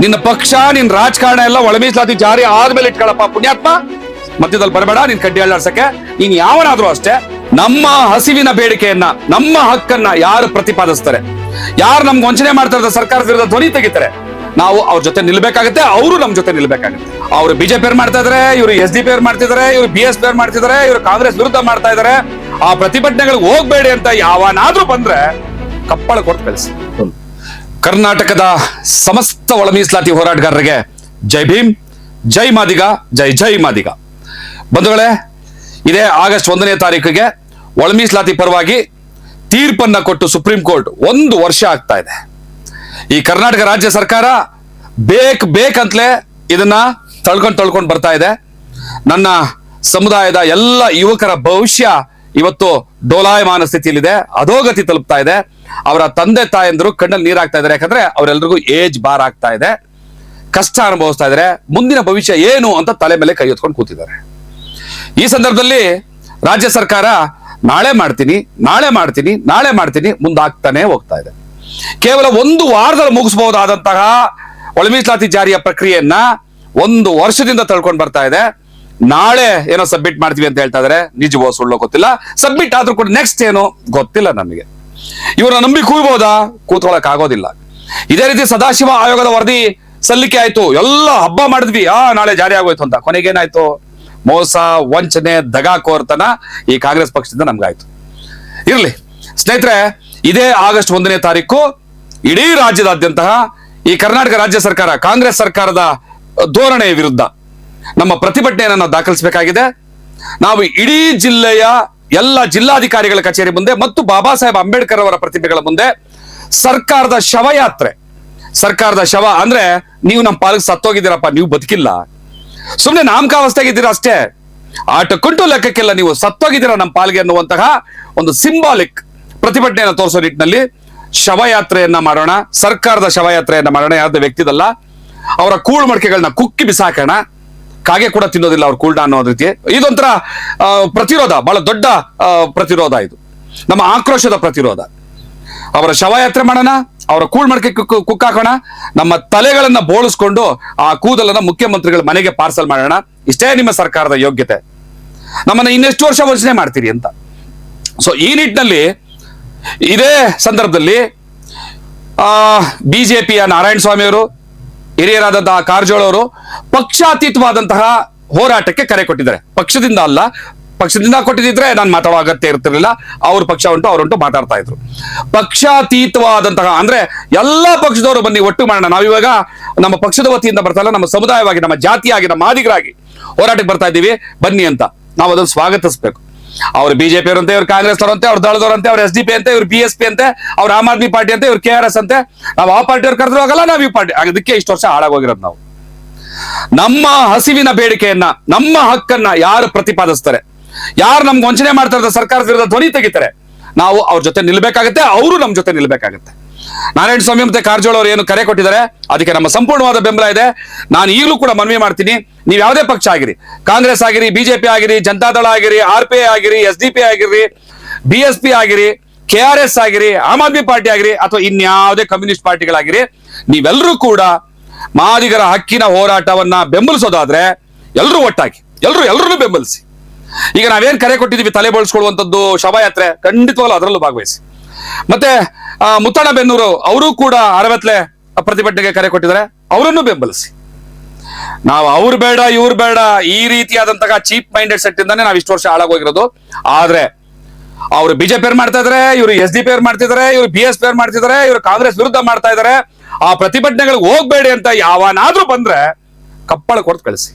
ನಿನ್ನ ಪಕ್ಷ, ನಿನ್ ರಾಜಕಾರಣ ಎಲ್ಲ ಒಳ ಮೀಸಲಾತಿ ಜಾರಿ ಆದ್ಮೇಲೆ ಇಟ್ಕೊಳಪ್ಪ, ಪುಣ್ಯಾತ್ಮ. ಮಧ್ಯದಲ್ಲಿ ಬರಬೇಡ, ನಿನ್ ಕಡ್ಡಿ ಅಳ್ಳಾಡ್ಸಕ್ಕೆ. ನೀನ್ ಯಾವನಾದ್ರೂ ಅಷ್ಟೇ ನಮ್ಮ ಹಸಿವಿನ ಬೇಡಿಕೆಯನ್ನ, ನಮ್ಮ ಹಕ್ಕನ್ನ ಯಾರು ಪ್ರತಿಪಾದಿಸ್ತಾರೆ? ಯಾರು ನಮ್ಗೆ ವಂಚನೆ ಮಾಡ್ತಾ ಇರೋ ಸರ್ಕಾರದ ವಿರುದ್ಧ ಧ್ವನಿ ತೆಗಿತಾರೆ? ನಾವು ಅವ್ರ ಜೊತೆ ನಿಲ್ಬೇಕಾಗತ್ತೆ, ಅವರು ನಮ್ ಜೊತೆ ನಿಲ್ಬೇಕಾಗತ್ತೆ. ಅವ್ರು ಬಿಜೆಪಿ ಮಾಡ್ತಾ ಇದಾರೆ, ಇವರು ಎಸ್ ಡಿ ಪಿ ಅವ್ರು ಮಾಡ್ತಿದಾರೆ ಇವರು ಬಿ ಎಸ್ ಪಿ ಅವ್ರು ಮಾಡ್ತಿದಾರೆ ಇವರು ಕಾಂಗ್ರೆಸ್ ವಿರುದ್ಧ ಮಾಡ್ತಾ ಇದಾರೆ. ಆ ಪ್ರತಿಭಟನೆಗಳಿಗೆ ಹೋಗ್ಬೇಡಿ ಅಂತ ಯಾವನಾದ್ರೂ ಬಂದ್ರೆ ಕಪ್ಪಳ ಕೊಟ್ಟು ಕಳಿಸಿ. ಕರ್ನಾಟಕದ ಸಮಸ್ತ ಒಳ ಮೀಸಲಾತಿ ಹೋರಾಟಗಾರರಿಗೆ ಜೈ ಭೀಮ್, ಜೈ ಮಾದಿಗ, ಜೈ ಜೈ ಮಾದಿಗ. ಬಂಧುಗಳೇ, ಇದೇ ಆಗಸ್ಟ್ ಒಂದನೇ ತಾರೀಕಿಗೆ ಒಳ ಮೀಸಲಾತಿ ಪರವಾಗಿ ತೀರ್ಪನ್ನ ಕೊಟ್ಟು ಸುಪ್ರೀಂ ಕೋರ್ಟ್ ಒಂದು ವರ್ಷ ಆಗ್ತಾ ಇದೆ. ಈ ಕರ್ನಾಟಕ ರಾಜ್ಯ ಸರ್ಕಾರ ಬೇಕ್ ಬೇಕಂತಲೇ ಇದನ್ನ ತಳ್ಕೊಂಡು ತಳ್ಕೊಂಡು ಬರ್ತಾ ಇದೆ. ನನ್ನ ಸಮುದಾಯದ ಎಲ್ಲ ಯುವಕರ ಭವಿಷ್ಯ ಇವತ್ತು ಡೋಲಾಯಮಾನ ಸ್ಥಿತಿಯಲ್ಲಿದೆ, ಅಧೋಗತಿ ತಲುಪ್ತಾ ಇದೆ. ಅವರ ತಂದೆ ತಾಯಂದರು ಕಣ್ಣಲ್ಲಿ ನೀರಾಗ್ತಾ ಇದ್ದಾರೆ. ಯಾಕಂದ್ರೆ ಅವರೆಲ್ಲರಿಗೂ ಏಜ್ ಬಾರ್ ಆಗ್ತಾ ಇದೆ. ಕಷ್ಟ ಅನುಭವಿಸ್ತಾ ಇದ್ದಾರೆ. ಮುಂದಿನ ಭವಿಷ್ಯ ಏನು ಅಂತ ತಲೆ ಮೇಲೆ ಕೈ ಹೊತ್ಕೊಂಡು ಕೂತಿದ್ದಾರೆ. ಈ ಸಂದರ್ಭದಲ್ಲಿ ರಾಜ್ಯ ಸರ್ಕಾರ, ನಾಳೆ ಮಾಡ್ತೀನಿ ನಾಳೆ ಮಾಡ್ತೀನಿ ನಾಳೆ ಮಾಡ್ತೀನಿ, ಮುಂದಾಗ್ತಾನೆ ಹೋಗ್ತಾ ಇದೆ. ಕೇವಲ ಒಂದು ವಾರದಲ್ಲಿ ಮುಗಿಸಬಹುದಾದಂತಹ ಒಳಮೀಸಲಾತಿ ಜಾರಿಯ ಪ್ರಕ್ರಿಯೆಯನ್ನ ಒಂದು ವರ್ಷದಿಂದ ತಳ್ಕೊಂಡು ಬರ್ತಾ ಇದೆ. ನಾಳೆ ಏನೋ ಸಬ್ಮಿಟ್ ಮಾಡ್ತೀವಿ ಅಂತ ಹೇಳ್ತಾ ಇದಾರೆ. ನಿಜವೋ ಸುಳ್ಳೋ ಗೊತ್ತಿಲ್ಲ. ಸಬ್ಮಿಟ್ ಆದ್ರೂ ಕೂಡ ನೆಕ್ಸ್ಟ್ ಏನು ಗೊತ್ತಿಲ್ಲ ನಮಗೆ. ಇವ್ರನ್ನ ನಂಬಿ ಕೂಯ್ಬೋದಾ ಕೂತ್ಕೊಳಕ್ ಆಗೋದಿಲ್ಲ. ಇದೇ ರೀತಿ ಸದಾಶಿವ ಆಯೋಗದ ವರದಿ ಸಲ್ಲಿಕೆ ಆಯ್ತು. ಎಲ್ಲ ಹಬ್ಬ ಮಾಡಿದ್ವಿ. ಆ, ನಾಳೆ ಜಾರಿ ಆಗೋಯ್ತು ಅಂತ. ಕೊನೆಗೇನಾಯ್ತು ಮೋಸ, ವಂಚನೆ ದಗಾಕೋರ್ತನ ಈ ಕಾಂಗ್ರೆಸ್ ಪಕ್ಷದಿಂದ ನಮ್ಗಾಯ್ತು. ಇರ್ಲಿ. ಸ್ನೇಹಿತರೆ, ಇದೇ ಆಗಸ್ಟ್ ಒಂದನೇ ತಾರೀಕು ಇಡೀ ರಾಜ್ಯದಾದ್ಯಂತಹ ಈ ಕರ್ನಾಟಕ ರಾಜ್ಯ ಸರ್ಕಾರ, ಕಾಂಗ್ರೆಸ್ ಸರ್ಕಾರದ ಧೋರಣೆಯ ವಿರುದ್ಧ ನಮ್ಮ ಪ್ರತಿಭಟನೆಯನ್ನು ನಾವು ದಾಖಲಿಸಬೇಕಾಗಿದೆ. ನಾವು ಇಡೀ ಜಿಲ್ಲೆಯ ಎಲ್ಲ ಜಿಲ್ಲಾಧಿಕಾರಿಗಳ ಕಚೇರಿ ಮುಂದೆ ಮತ್ತು ಬಾಬಾ ಸಾಹೇಬ್ ಅಂಬೇಡ್ಕರ್ ಅವರ ಪ್ರತಿಭೆಗಳ ಮುಂದೆ ಸರ್ಕಾರದ ಶವಯಾತ್ರೆ. ಸರ್ಕಾರದ ಶವ ಅಂದ್ರೆ ನೀವು ನಮ್ಮ ಪಾಲಿಗೆ ಸತ್ತೋಗಿದ್ದೀರಪ್ಪ, ನೀವು ಬದುಕಿಲ್ಲ. ಸುಮ್ಮನೆ ನಾಮಕಾವಸ್ಥೆಗಿದ್ದೀರಾ ಅಷ್ಟೇ. ಆಟಕ್ಕುಂಟು ಲೆಕ್ಕಕ್ಕೆಲ್ಲ ನೀವು ಸತ್ತೋಗಿದ್ದೀರಾ ನಮ್ಮ ಪಾಲ್ಗೆ ಅನ್ನುವಂತಹ ಒಂದು ಸಿಂಬಾಲಿಕ್ ಪ್ರತಿಭಟನೆಯನ್ನು ತೋರಿಸೋ ನಿಟ್ಟಿನಲ್ಲಿ ಶವಯಾತ್ರೆಯನ್ನ ಮಾಡೋಣ. ಸರ್ಕಾರದ ಶವಯಾತ್ರೆಯನ್ನ ಮಾಡೋಣ. ಯಾವ್ದು ವ್ಯಕ್ತಿದಲ್ಲ, ಅವರ ಕೂಳು ಮಡಿಕೆಗಳನ್ನ ಕುಕ್ಕಿ ಬಿಸಾಕೋಣ. ಕಾಗೆ ಕೂಡ ತಿನ್ನೋದಿಲ್ಲ, ಅವ್ರ ಕೂಲ್ಡ ಅನ್ನೋ ರೀತಿ ಇದೊಂಥರ ಪ್ರತಿರೋಧ, ಬಹಳ ದೊಡ್ಡ ಪ್ರತಿರೋಧ ಇದು. ನಮ್ಮ ಆಕ್ರೋಶದ ಪ್ರತಿರೋಧ. ಅವರ ಶವಯಾತ್ರೆ ಮಾಡೋಣ, ಅವರ ಕೂಳ್ ಮಡಕೆ ಕುಕ್ಕಾಕೋಣ ನಮ್ಮ ತಲೆಗಳನ್ನ ಬೋಳಿಸ್ಕೊಂಡು ಆ ಕೂದಲನ್ನ ಮುಖ್ಯಮಂತ್ರಿಗಳ ಮನೆಗೆ ಪಾರ್ಸಲ್ ಮಾಡೋಣ. ಇಷ್ಟೇ ನಿಮ್ಮ ಸರ್ಕಾರದ ಯೋಗ್ಯತೆ. ನಮ್ಮನ್ನ ಇನ್ನೆಷ್ಟು ವರ್ಷ ವಂಚನೆ ಮಾಡ್ತೀರಿ ಅಂತ. ಸೊ ಈ ನಿಟ್ಟಿನಲ್ಲಿ, ಇದೇ ಸಂದರ್ಭದಲ್ಲಿ, ಆ ಬಿಜೆಪಿಯ ನಾರಾಯಣ ಸ್ವಾಮಿ ಅವರು ಹಿರಿಯರಾದಂತಹ ಕಾರಜೋಳ ಅವರು ಪಕ್ಷಾತೀತವಾದಂತಹ ಹೋರಾಟಕ್ಕೆ ಕರೆ ಕೊಟ್ಟಿದ್ದಾರೆ. ಪಕ್ಷದಿಂದ ಅಲ್ಲ, ಪಕ್ಷದಿಂದ ಕೊಟ್ಟಿದ್ರೆ ನಾನು ಮಾತಾಡೋ ಅಗತ್ಯ ಇರ್ತಿರ್ಲಿಲ್ಲ. ಅವ್ರ ಪಕ್ಷ ಉಂಟು ಅವರುಂಟು ಮಾತಾಡ್ತಾ ಇದ್ರು. ಪಕ್ಷಾತೀತವಾದಂತಹ, ಅಂದ್ರೆ ಎಲ್ಲಾ ಪಕ್ಷದವರು ಬನ್ನಿ ಒಟ್ಟು ಮಾಡೋಣ. ನಾವಿವಾಗ ನಮ್ಮ ಪಕ್ಷದ ವತಿಯಿಂದ ಬರ್ತಾ ನಮ್ಮ ಸಮುದಾಯವಾಗಿ, ನಮ್ಮ ಜಾತಿಯಾಗಿ, ನಮ್ಮ ಮಾದಿಗರಾಗಿ ಹೋರಾಟಕ್ಕೆ ಬರ್ತಾ ಇದ್ದೀವಿ. ಬನ್ನಿ ಅಂತ. ನಾವು ಅದನ್ನು ಸ್ವಾಗತಿಸಬೇಕು. ಅವ್ರು ಬಿಜೆಪಿ ಅವರಂತೆ, ಇವ್ರು ಕಾಂಗ್ರೆಸ್ ಅವರಂತೆ, ಅವ್ರು ದಳದವರಂತೆ ಅವ್ರ ಎಸ್ ಡಿ ಪಿ ಅಂತೆ, ಇವ್ರು ಬಿ ಎಸ್ ಪಿ ಅಂತೆ, ಅವ್ರ ಆಮ್ ಆದ್ಮಿ ಪಾರ್ಟಿ ಅಂತೆ, ಇವ್ರು ಕೆ ಆರ್ ಎಸ್ ಅಂತೆ. ನಾವು ಆ ಪಾರ್ಟಿ ಅವ್ರು ಕರೆದ್ರು ಹೋಗಲ್ಲ ನಾವು ಈ ಪಾರ್ಟಿ. ಅದಕ್ಕೆ ಇಷ್ಟು ವರ್ಷ ಹಾಳಾಗೋಗಿರೋದು ನಾವು. ನಮ್ಮ ಹಸಿವಿನ ಬೇಡಿಕೆಯನ್ನ, ನಮ್ಮ ಹಕ್ಕನ್ನ ಯಾರು ಪ್ರತಿಪಾದಿಸ್ತಾರೆ? ಯಾರು ನಮ್ಗೆ ವಂಚನೆ ಮಾಡ್ತಾ ಸರ್ಕಾರದ ವಿರುದ್ಧ ಧ್ವನಿ ತೆಗಿತಾರೆ? ನಾವು ಅವ್ರ ಜೊತೆ ನಿಲ್ಬೇಕಾಗತ್ತೆ, ಅವರು ನಮ್ ಜೊತೆ ನಿಲ್ಬೇಕಾಗತ್ತೆ. ನಾರಾಯಣ ಸ್ವಾಮಿ ಮತ್ತೆ ಕಾರಜೋಳ ಅವರು ಏನು ಕರೆ ಕೊಟ್ಟಿದ್ದಾರೆ, ಅದಕ್ಕೆ ನಮ್ಮ ಸಂಪೂರ್ಣವಾದ ಬೆಂಬಲ ಇದೆ. ನಾನು ಈಗಲೂ ಕೂಡ ಮನವಿ ಮಾಡ್ತೀನಿ, ನೀವು ಯಾವುದೇ ಪಕ್ಷ ಆಗಿರಿ, ಕಾಂಗ್ರೆಸ್ ಆಗಿರಿ, ಬಿಜೆಪಿ ಆಗಿರಿ ಜನತಾದಳ ಆಗಿರಿ, ಆರ್ ಪಿ ಐ ಆಗಿರಿ, ಎಸ್ ಡಿ ಪಿ ಆಗಿರಿ, ಬಿ ಎಸ್ ಪಿ ಆಗಿರಿ, ಕೆ ಆರ್ ಎಸ್ ಆಗಿರಿ, ಆಮ್ ಆದ್ಮಿ ಪಾರ್ಟಿ ಆಗಿರಿ, ಅಥವಾ ಇನ್ಯಾವುದೇ ಕಮ್ಯುನಿಸ್ಟ್ ಪಾರ್ಟಿಗಳಾಗಿರಿ, ನೀವೆಲ್ಲರೂ ಕೂಡ ಮಾದಿಗರ ಹಕ್ಕಿನ ಹೋರಾಟವನ್ನ ಬೆಂಬಲಿಸೋದಾದ್ರೆ ಎಲ್ಲರೂ ಒಟ್ಟಾಗಿ ಎಲ್ಲರೂ ಎಲ್ಲರೂ ಬೆಂಬಲಿಸಿ. ಈಗ ನಾವೇನ್ ಕರೆ ಕೊಟ್ಟಿದೀವಿ ತಲೆ ಬಳಸ್ಕೊಳ್ಳುವಂಥದ್ದು ಶವಯಾತ್ರೆ, ಖಂಡಿತವಾಗ್ಲೂ ಅದರಲ್ಲೂ ಭಾಗವಹಿಸಿ. ಮತ್ತೆ ಮುತ್ತಣ ಬೆನ್ನೂರು ಅವರು ಕೂಡ ಅರವತ್ಲೆ ಪ್ರತಿಭಟನೆಗೆ ಕರೆ ಕೊಟ್ಟಿದ್ದಾರೆ. ಅವರನ್ನು ಬೆಂಬಲಿಸಿ. ನಾವು ಅವ್ರು ಬೇಡ, ಇವ್ರು ಬೇಡ, ಈ ರೀತಿಯಾದಂತಹ ಚೀಪ್ ಮೈಂಡೆಡ್ ಸೆಟ್ ಇಂದಾನೆ ನಾವು ಇಷ್ಟು ವರ್ಷ ಹಾಳಾಗೋಗಿರೋದು. ಆದ್ರೆ, ಅವರು ಬಿಜೆಪಿ ಮಾಡ್ತಾ ಇದಾರೆ, ಇವರು ಎಸ್ ಡಿ ಪಿ ಅವ್ರು ಮಾಡ್ತಿದ್ದಾರೆ ಇವರು ಬಿ ಎಸ್ ಪಿ ಅವ್ರು ಮಾಡ್ತಿದ್ದಾರೆ ಇವರು ಕಾಂಗ್ರೆಸ್ ವಿರುದ್ಧ ಮಾಡ್ತಾ ಇದಾರೆ. ಆ ಪ್ರತಿಭಟನೆಗಳಿಗೆ ಹೋಗ್ಬೇಡಿ ಅಂತ ಯಾವನಾದ್ರೂ ಬಂದ್ರೆ ಕಪ್ಪಳ ಕೊಡ್ತು ಕಳಿಸಿ.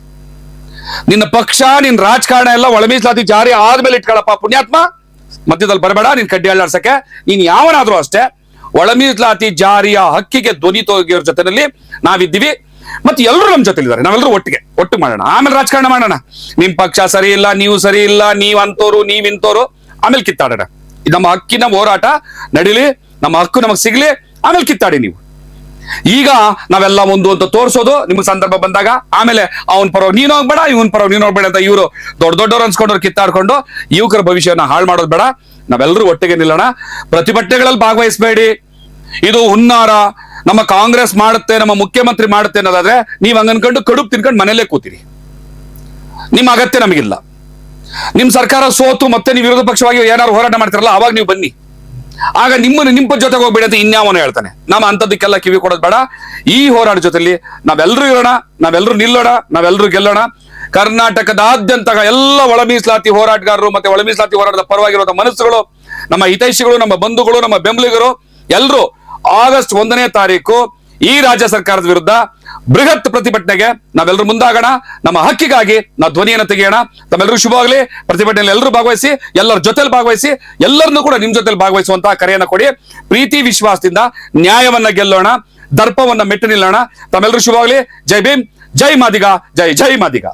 ನಿನ್ನ ಪಕ್ಷ ನಿನ್ನ ರಾಜಕಾರಣ ಎಲ್ಲ ಒಳಮೀಸಲಾತಿ ಜಾರಿ ಆದ್ಮೇಲೆ ಇಟ್ಕೊಳ್ಳಪ್ಪ ಪುಣ್ಯಾತ್ಮ. ಮಧ್ಯದಲ್ಲಿ ಬರಬೇಡ, ನೀನ್ ಕಡ್ಡಿ ಅಳ್ಳಾಡ್ಸಕ್ಕೆ. ನೀನ್ ಯಾವನಾದ್ರೂ ಅಷ್ಟೇ ಒಳಮೀಸಲಾತಿ ಜಾರಿಯ ಹಕ್ಕಿಗೆ ಧ್ವನಿ ತೋಗಿಯವ್ರ ಜೊತೆನಲ್ಲಿ ನಾವಿದ್ದೀವಿ. ಮತ್ತೆ ಎಲ್ಲರೂ ನಮ್ ಜೊತೆಲಿದ್ದಾರೆ ನಾವೆಲ್ಲರೂ ಒಟ್ಟಿಗೆ ಒಟ್ಟು ಮಾಡೋಣ. ಆಮೇಲೆ ರಾಜಕಾರಣ ಮಾಡೋಣ. ನಿಮ್ ಪಕ್ಷ ಸರಿ ಇಲ್ಲ, ನೀವು ಸರಿ ಇಲ್ಲ, ನೀವ್ ಅಂತೋರು ನೀವ್ ಇಂತೋರು ಆಮೇಲೆ ಕಿತ್ತಾಡೋಣ. ನಮ್ಮ ಹಕ್ಕಿನ ಹೋರಾಟ, ನಡೀಲಿ, ನಮ್ಮ ಹಕ್ಕು ನಮಗ್ ಸಿಗ್ಲಿ, ಆಮೇಲೆ ಕಿತ್ತಾಡಿ ನೀವು. ಈಗ ನಾವೆಲ್ಲ ಒಂದು ಅಂತ ತೋರಿಸೋದು ನಿಮ್ಗೆ ಸಂದರ್ಭ ಬಂದಾಗ. ಆಮೇಲೆ ಅವನ್ ಪರವಾಗಿ ನೀನು ಹೋಗ್ಬೇಡ, ಇವನ್ ಪರವಾಗಿ ನೀನು ಹೋಗ್ಬೇಡ ಅಂತ ಇವರು ದೊಡ್ಡ ದೊಡ್ಡವ್ರು ಅನ್ಸ್ಕೊಂಡವ್ರು ಕಿತ್ತಾಡ್ಕೊಂಡು ಯುವಕರ ಭವಿಷ್ಯನ ಹಾಳು ಮಾಡೋದು ಬೇಡ. ನಾವೆಲ್ಲರೂ ಒಟ್ಟಿಗೆ ನಿಲ್ಲೋಣ. ಪ್ರತಿಭಟನೆಗಳಲ್ಲಿ ಭಾಗವಹಿಸಬೇಡಿ. ಇದು ಹುನ್ನಾರ. ನಮ್ಮ ಕಾಂಗ್ರೆಸ್ ಮಾಡುತ್ತೆ, ನಮ್ಮ ಮುಖ್ಯಮಂತ್ರಿ ಮಾಡುತ್ತೆ ಅನ್ನೋದಾದ್ರೆ ನೀವ್ ಹಂಗನ್ಕೊಂಡು ಕಡುಬು ತಿನ್ಕೊಂಡು ಮನೆಯಲ್ಲೇ ಕೂತಿರಿ. ನಿಮ್ಮ ಅಗತ್ಯ ನಮಗಿಲ್ಲ. ನಿಮ್ ಸರ್ಕಾರ ಸೋತು ಮತ್ತೆ ನೀವು ವಿರೋಧ ಪಕ್ಷವಾಗಿ ಏನಾದ್ರು ಹೋರಾಟ ಮಾಡ್ತಿರಲ್ಲ, ಅವಾಗ ನೀವು ಬನ್ನಿ. ಆಗ ನಿಮ್ಮನ್ನು ನಿಮ್ಮ ಜೊತೆಗೆ ಹೋಗ್ಬೇಡಿ ಅಂತ ಇನ್ಯಾವನು ಹೇಳ್ತಾನೆ. ನಮ್ಮ ಅಂಥದ್ದಕ್ಕೆಲ್ಲ ಕಿವಿ ಕೊಡೋದು ಬೇಡ. ಈ ಹೋರಾಟ ಜೊತೆಲಿ ನಾವೆಲ್ಲರೂ ಇರೋಣ ನಾವೆಲ್ಲರೂ ನಿಲ್ಲೋಣ ನಾವೆಲ್ಲರೂ ಗೆಲ್ಲೋಣ. ಕರ್ನಾಟಕದಾದ್ಯಂತ ಎಲ್ಲ ಒಳ ಮೀಸಲಾತಿ ಹೋರಾಟಗಾರರು ಮತ್ತೆ ಒಳ ಮೀಸಲಾತಿ ಹೋರಾಟದ ಪರವಾಗಿರುವಂತಹ ಮನಸ್ಸುಗಳು, ನಮ್ಮ ಹಿತೈಷಿಗಳು, ನಮ್ಮ ಬಂಧುಗಳು, ನಮ್ಮ ಬೆಂಬಲಿಗರು ಎಲ್ಲರೂ ಆಗಸ್ಟ್ ಒಂದನೇ ತಾರೀಕು ಈ ರಾಜ್ಯ ಸರ್ಕಾರದ ವಿರುದ್ಧ ಬೃಹತ್ ಪ್ರತಿಭಟನೆಗೆ ನಾವೆಲ್ಲರೂ ಮುಂದಾಗೋಣ. ನಮ್ಮ ಹಕ್ಕಿಗಾಗಿ ನಾವು ಧ್ವನಿಯನ್ನು ತೆಗೆಯೋಣ. ತಮ್ಮೆಲ್ಲರೂ ಶುಭವಾಗಲಿ. ಪ್ರತಿಭಟನೆಯಲ್ಲಿ ಎಲ್ಲರೂ ಭಾಗವಹಿಸಿ, ಎಲ್ಲರ ಜೊತೆಲಿ ಭಾಗವಹಿಸಿ, ಎಲ್ಲರನ್ನೂ ಕೂಡ ನಿಮ್ ಜೊತೆಲಿ ಭಾಗವಹಿಸುವಂತಹ ಕರೆಯನ್ನು ಕೊಡಿ. ಪ್ರೀತಿ, ವಿಶ್ವಾಸದಿಂದ ನ್ಯಾಯವನ್ನ ಗೆಲ್ಲೋಣ. ದರ್ಪವನ್ನ ಮೆಟ್ಟು ನಿಲ್ಲೋಣ. ತಮ್ಮೆಲ್ಲರೂ ಶುಭವಾಗಲಿ. ಜೈ ಭೀಮ್. ಜೈ ಮಾದಿಗ. ಜೈ ಜೈ ಮಾದಿಗ.